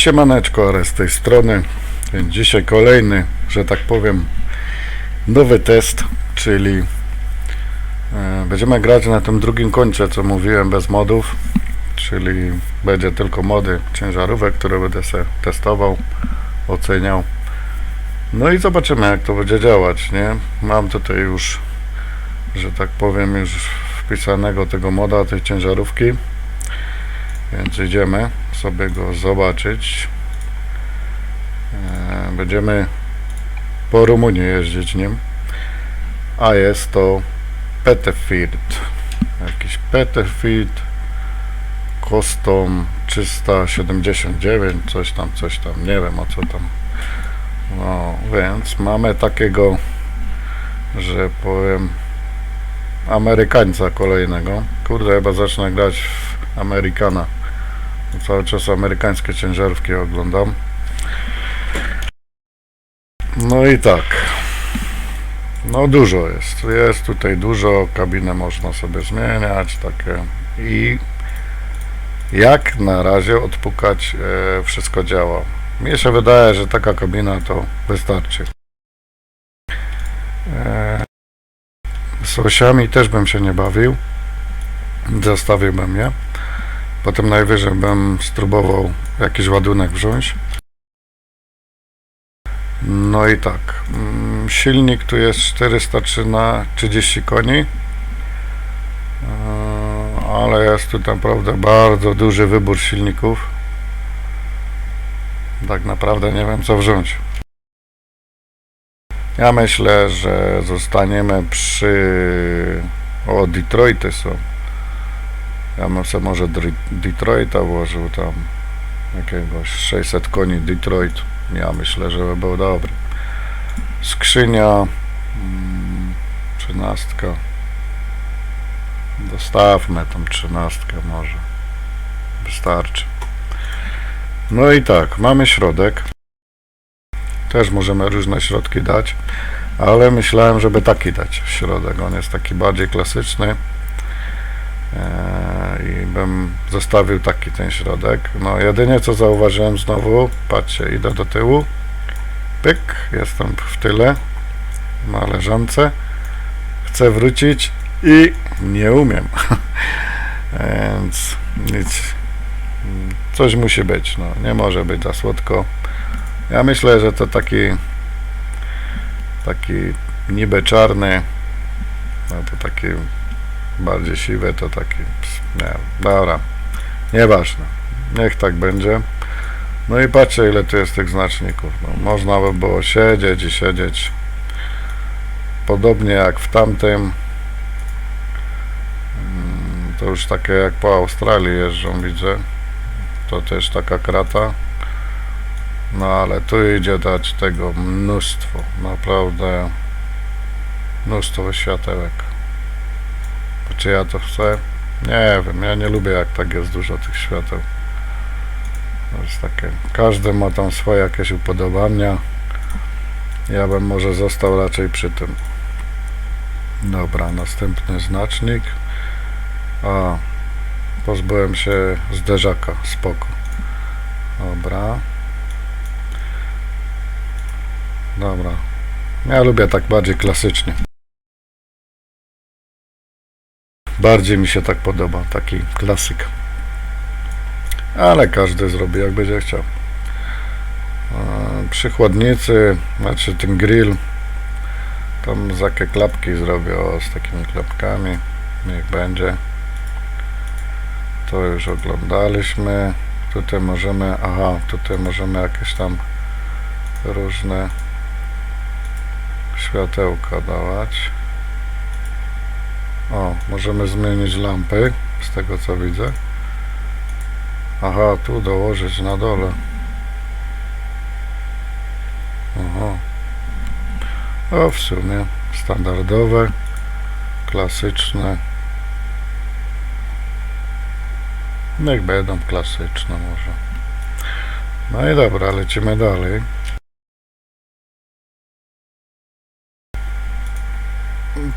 Siemaneczko, ale z tej strony. Dzisiaj kolejny, że tak powiem, nowy test, czyli e, będziemy grać na tym drugim końcu, co mówiłem, bez modów, czyli będzie tylko mody ciężarówek, które będę sobie testował, oceniał. No i zobaczymy, jak to będzie działać, nie? Mam tutaj już, że tak powiem, już wpisanego tego moda, tej ciężarówki. Więc idziemy sobie go zobaczyć. E, Będziemy po Rumunii jeździć nim. A jest to Petefield. Jakiś Petefield Custom 379, coś tam, coś tam, nie wiem o co tam. No, więc mamy takiego, że powiem, Amerykańca kolejnego. Kurde, chyba zacznę grać w Amerykana. Cały czas amerykańskie ciężarówki oglądam. No i tak. No dużo jest. Jest tutaj dużo. Kabinę można sobie zmieniać. Takie. I jak na razie odpukać e, wszystko działa. Mi się wydaje, że taka kabina to wystarczy. E, z osiami też bym się nie bawił. Zostawiłbym je. Potem najwyżej bym spróbował jakiś ładunek wziąć. No i tak. mm, Silnik tu jest 403 na 30 koni. Yy, Ale jest tu naprawdę bardzo duży wybór silników. Tak naprawdę nie wiem co wziąć. Ja myślę, że zostaniemy przy... O, Detroity są. Ja bym sobie może Detroita włożył tam jakiegoś 600 koni Detroit. Ja myślę, że by był dobry. Skrzynia mm, trzynastka. Dostawmy tą trzynastkę może. Wystarczy. No i tak, mamy środek. Też możemy różne środki dać, ale myślałem, żeby taki dać środek. On jest taki bardziej klasyczny. Eee, i bym zostawił taki ten środek. No jedynie co zauważyłem znowu, patrzcie, idę do tyłu, pyk, jestem w tyle, na leżance, chcę wrócić i nie umiem. Więc nic, coś musi być, no nie może być za słodko. Ja myślę, że to taki taki niby czarny, no to taki bardziej siwe to taki, nie dobra, nieważne, niech tak będzie. No i patrzcie ile tu jest tych znaczników, no, można by było siedzieć i siedzieć, podobnie jak w tamtym, Mm, to już takie jak po Australii jeżdżą, widzę, to też taka krata, no ale tu idzie dać tego mnóstwo, naprawdę mnóstwo światełek. Czy ja to chcę? Nie wiem, ja nie lubię jak tak jest dużo tych świateł. To jest takie, każdy ma tam swoje jakieś upodobania. Ja bym może został raczej przy tym. Dobra, następny znacznik. A, pozbyłem się zderzaka, spoko. Dobra. Dobra. Ja lubię tak bardziej klasycznie. Bardziej mi się tak podoba, taki klasyk. Ale każdy zrobi jak będzie chciał. Przy chłodnicy, znaczy ten grill, tam takie klapki zrobię o, z takimi klapkami. Niech będzie. To już oglądaliśmy. Tutaj możemy, aha, tutaj możemy jakieś tam różne światełka dawać. O, możemy zmienić lampy, z tego co widzę. Aha, tu dołożyć na dole. Aha. O, w sumie standardowe, klasyczne. Niech będą klasyczne może. No i dobra, lecimy dalej.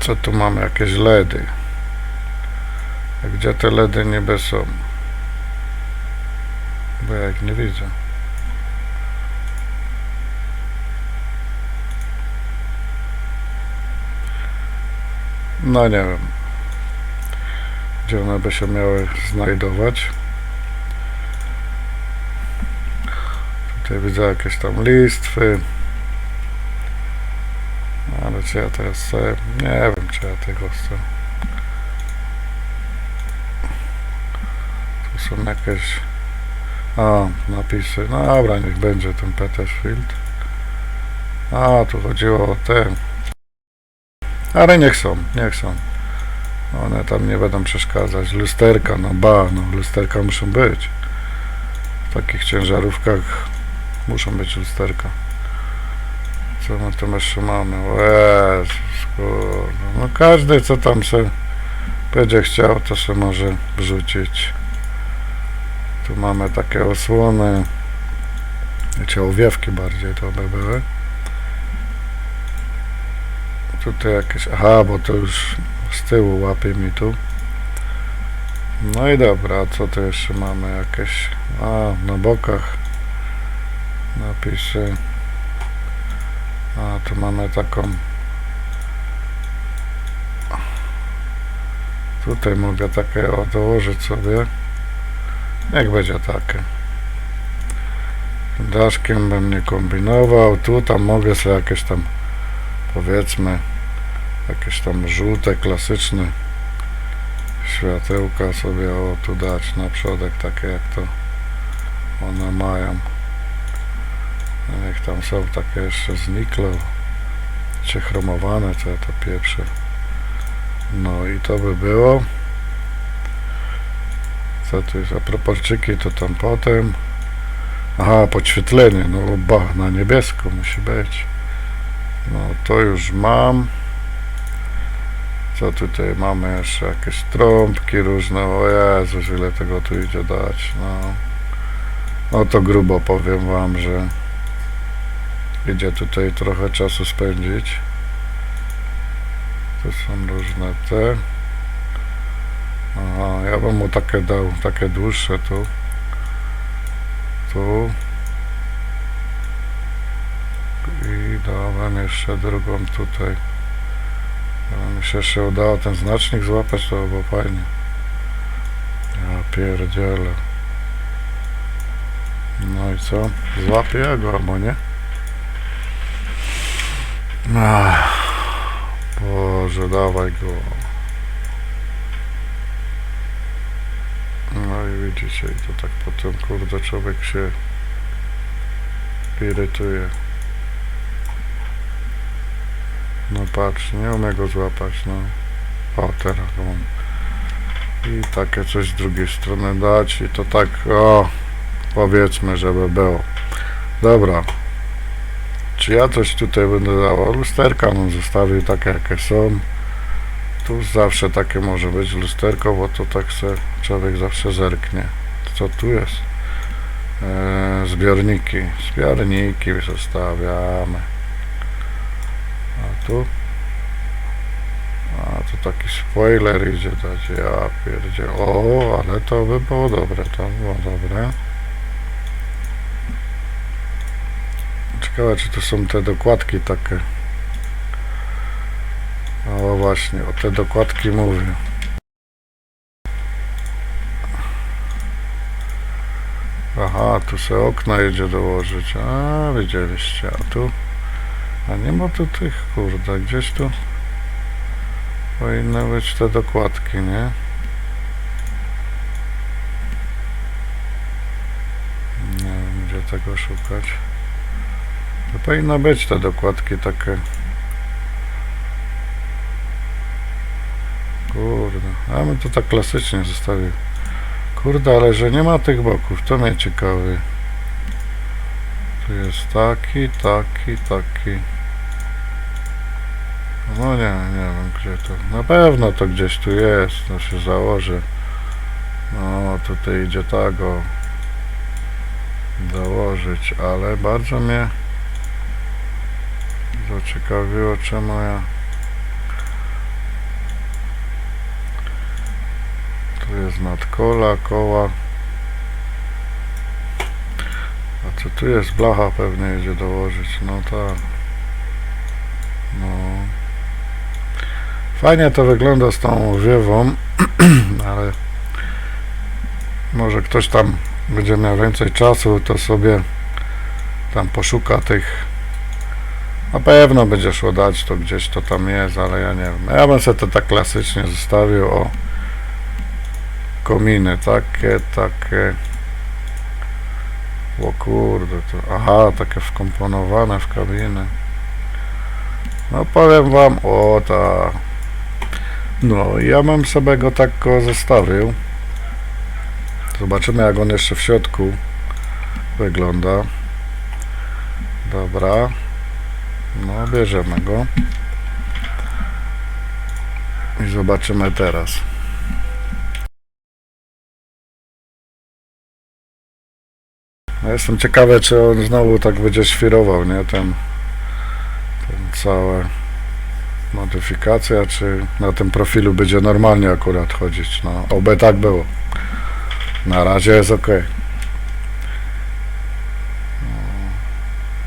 Co tu mamy? Jakieś LEDy. Gdzie te LEDy niby są? Bo ja ich nie widzę. No nie wiem. Gdzie one by się miały znajdować. Tutaj widzę jakieś tam listwy. Ale czy ja teraz? Nie wiem, czy ja tego chcę. Tu są jakieś... A, napisy. No dobra, niech będzie ten Petersfield. A, tu chodziło o te. Ale niech są, niech są. One tam nie będą przeszkadzać. Lusterka, no ba, no lusterka muszą być. W takich ciężarówkach muszą być lusterka. Co my tu jeszcze mamy? Jezus, kurde. No każdy co tam se będzie chciał, to se może wrzucić. Tu mamy takie osłony. Wiecie, owiewki bardziej to by były. Tutaj jakieś... Aha, bo to już z tyłu łapie mi tu. No i dobra, co tu jeszcze mamy? Jakieś... A, na bokach napisy. A, tu mamy taką... Tutaj mogę takie o, dołożyć sobie. Jak będzie takie. Daszkiem bym nie kombinował. Tu tam mogę sobie jakieś tam powiedzmy jakieś tam żółte, klasyczne światełka sobie o tu dać na przodek, takie jak to one mają. Niech tam są takie jeszcze z niklo, czy chromowane, ja to pieprzę. No i to by było. Co tu jest? A proporczyki to tam potem. Aha, podświetlenie, no ba, na niebiesko musi być. No to już mam. Co tutaj mamy jeszcze? Jakieś trąbki różne. O Jezus, ile tego tu idzie dać. No, no to grubo powiem wam, że idzie tutaj trochę czasu spędzić. To są różne te. Aha, ja bym mu takie dał, takie dłuższe tu. Tu. I dałem jeszcze drugą tutaj. Gdyby mi się jeszcze udało ten znacznik złapać, to by było fajnie. Ja pierdzielę. No i co? Złapię go albo nie? Ach, Boże, dawaj go. No i widzicie, i to tak potem, kurde, człowiek się irytuje. No patrz, nie umiem go złapać, no. O, teraz go. I takie coś z drugiej strony dać i to tak, o, powiedzmy, żeby było. Dobra. Czy ja coś tutaj będę dawał? Lusterka bym zostawił takie, jakie są. Tu zawsze takie może być lusterko, bo to tak se człowiek zawsze zerknie. Co tu jest? Eee, zbiorniki. Zbiorniki zostawiamy. A tu? A tu taki spoiler idzie dać. Ja pierdzie. O, ale to by było dobre. To było dobre. Ciekawe, czy to są te dokładki takie. O właśnie, o te dokładki mówię. Aha, tu se okna jedzie dołożyć. A, widzieliście, a tu... A nie ma tu tych, kurde, gdzieś tu powinny być te dokładki, nie? Nie wiem, gdzie tego szukać. Powinno być te dokładki takie. Kurde, a my to tak klasycznie zostawił. Kurde, ale że nie ma tych boków, to mnie ciekawi. Tu jest taki, taki, taki. No nie, nie wiem gdzie to. Na pewno to gdzieś tu jest, to się założy. No tutaj idzie tak o założyć, ale bardzo mnie zaciekawiło czemu ja tu jest nadkola, koła. A co tu jest? Blacha pewnie jedzie dołożyć. No tak. No. Fajnie to wygląda z tą wiewą, ale może ktoś tam będzie miał więcej czasu, to sobie tam poszuka tych. Na pewno będzie szło dać to gdzieś to tam jest, ale ja nie wiem. Ja bym sobie to tak klasycznie zostawił o kominy takie, takie. O kurde, to, aha, takie wkomponowane w kabinę. No powiem wam, o ta. No, ja bym sobie go tak go zostawił. Zobaczymy jak on jeszcze w środku wygląda. Dobra. No, bierzemy go. I zobaczymy teraz. No, jestem ciekawy, czy on znowu tak będzie świrował, nie? Ten, ten całe modyfikacja, czy na tym profilu będzie normalnie akurat chodzić. No, oby tak było. Na razie jest ok.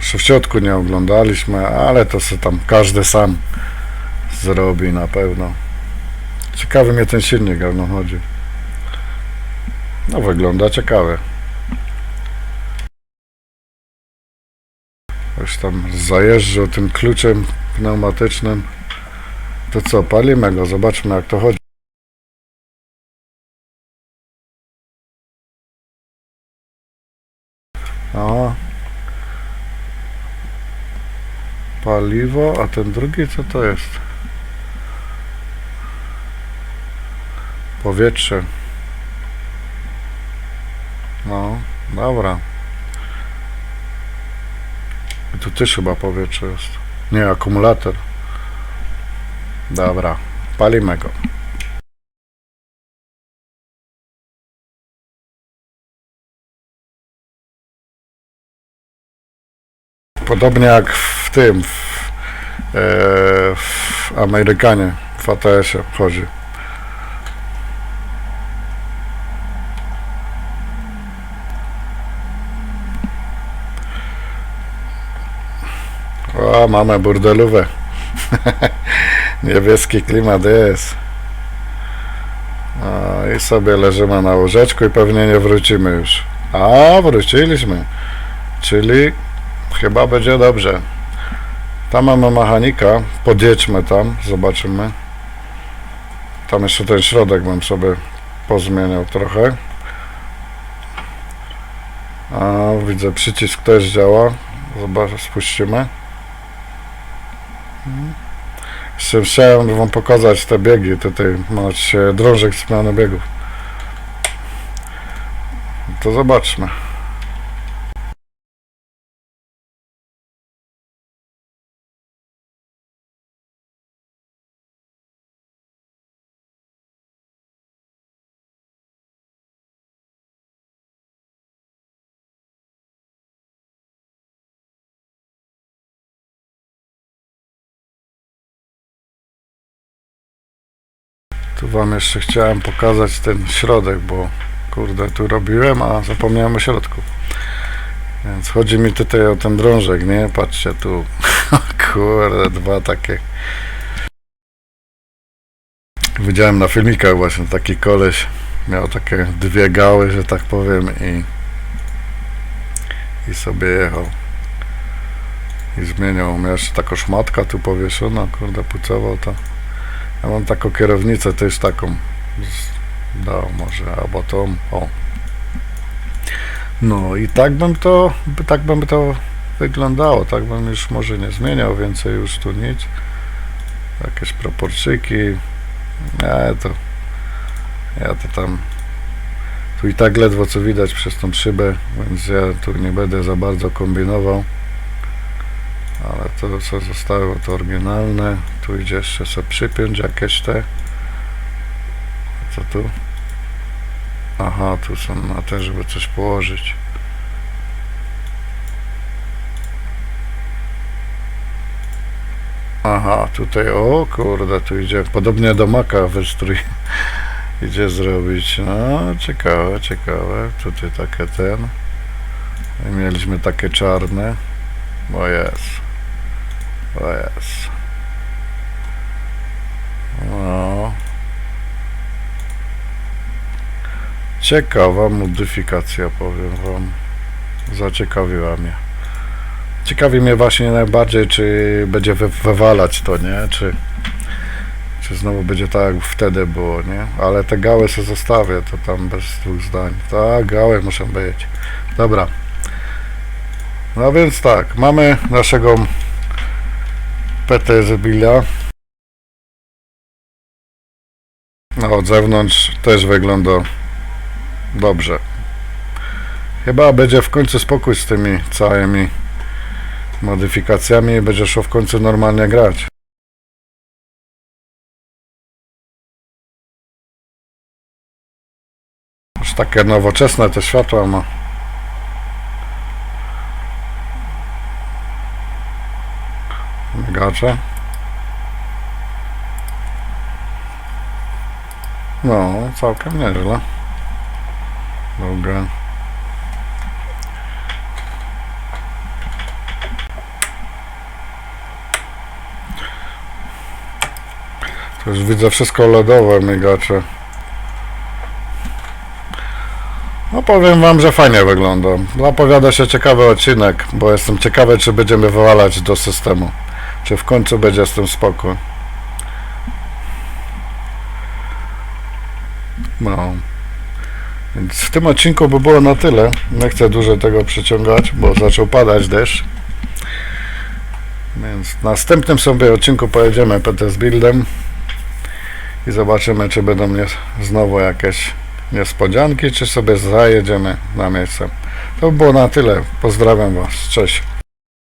Środku nie oglądaliśmy, ale to sobie tam każdy sam zrobi na pewno. Ciekawy mnie ten silnik, jak on chodzi. No wygląda ciekawe. Już tam zajeżdżał tym kluczem pneumatycznym. To co, palimy go, zobaczmy jak to chodzi. O. Paliwo, a ten drugi co to jest? Powietrze. No, dobra. I tu też chyba powietrze jest. Nie, akumulator. Dobra, palimy go. Podobnie jak w tym, w, e, w Amerykanie, w ATS-ie chodzi. O, mamy burdelówę. Niebieski klimat jest. A, I sobie leżymy na łóżeczku i pewnie nie wrócimy już. A, wróciliśmy. Czyli chyba będzie dobrze. Tam mamy mechanika. Podjedźmy tam, zobaczymy. Tam jeszcze ten środek bym sobie pozmieniał trochę. A, widzę przycisk też działa. Zobacz, spuścimy. Jeszcze chciałem wam pokazać te biegi. Tutaj macie drążek zmiany biegów. To zobaczmy. Tu wam jeszcze chciałem pokazać ten środek, bo kurde tu robiłem, a zapomniałem o środku. Więc chodzi mi tutaj o ten drążek, nie? Patrzcie tu. kurde, dwa takie. Widziałem na filmikach właśnie taki koleś miał takie dwie gały, że tak powiem i i sobie jechał. I zmieniał. Miał jeszcze taką szmatkę tu powieszona, kurde, pucował to. Ja mam taką kierownicę też taką. Dał może, albo tą. O. No i tak bym to, tak bym to wyglądało. Tak bym już może nie zmieniał więcej już tu nic. Jakieś proporczyki. Ja to. Ja to tam. Tu i tak ledwo co widać przez tą szybę, więc ja tu nie będę za bardzo kombinował. Ale to co zostało to oryginalne. Tu idzie jeszcze sobie przypiąć jakieś te. Co tu? Aha, tu są na te, żeby coś położyć. Aha, tutaj, o kurde, tu idzie, podobnie do Maka wystrój idzie zrobić. No, ciekawe, ciekawe. Tutaj takie ten. Mieliśmy takie czarne. O jest. O jest. No. Ciekawa modyfikacja, powiem wam. Zaciekawiła mnie. Ciekawi mnie właśnie najbardziej, czy będzie wywalać to, nie? Czy, czy znowu będzie tak jak wtedy było, nie? Ale te gały sobie zostawię, to tam bez dwóch zdań. Tak, gały muszę być. Dobra. No więc tak, mamy naszego Petersbilla. No, od zewnątrz też wygląda dobrze. Chyba będzie w końcu spokój z tymi całymi modyfikacjami i będzie szło w końcu normalnie grać. Już takie nowoczesne te światła ma. Migacze. No, całkiem nieźle. Dobra. To już widzę wszystko LEDowe migacze. No powiem wam, że fajnie wygląda. Zapowiada się ciekawy odcinek, bo jestem ciekawy, czy będziemy wywalać do systemu. Czy w końcu będzie z tym spokój. No. Więc w tym odcinku by było na tyle. Nie chcę dłużej tego przyciągać, bo zaczął padać deszcz. Więc w następnym sobie odcinku pojedziemy PT z buildem i zobaczymy, czy będą mnie znowu jakieś niespodzianki, czy sobie zajedziemy na miejsce. To by było na tyle. Pozdrawiam Was. Cześć.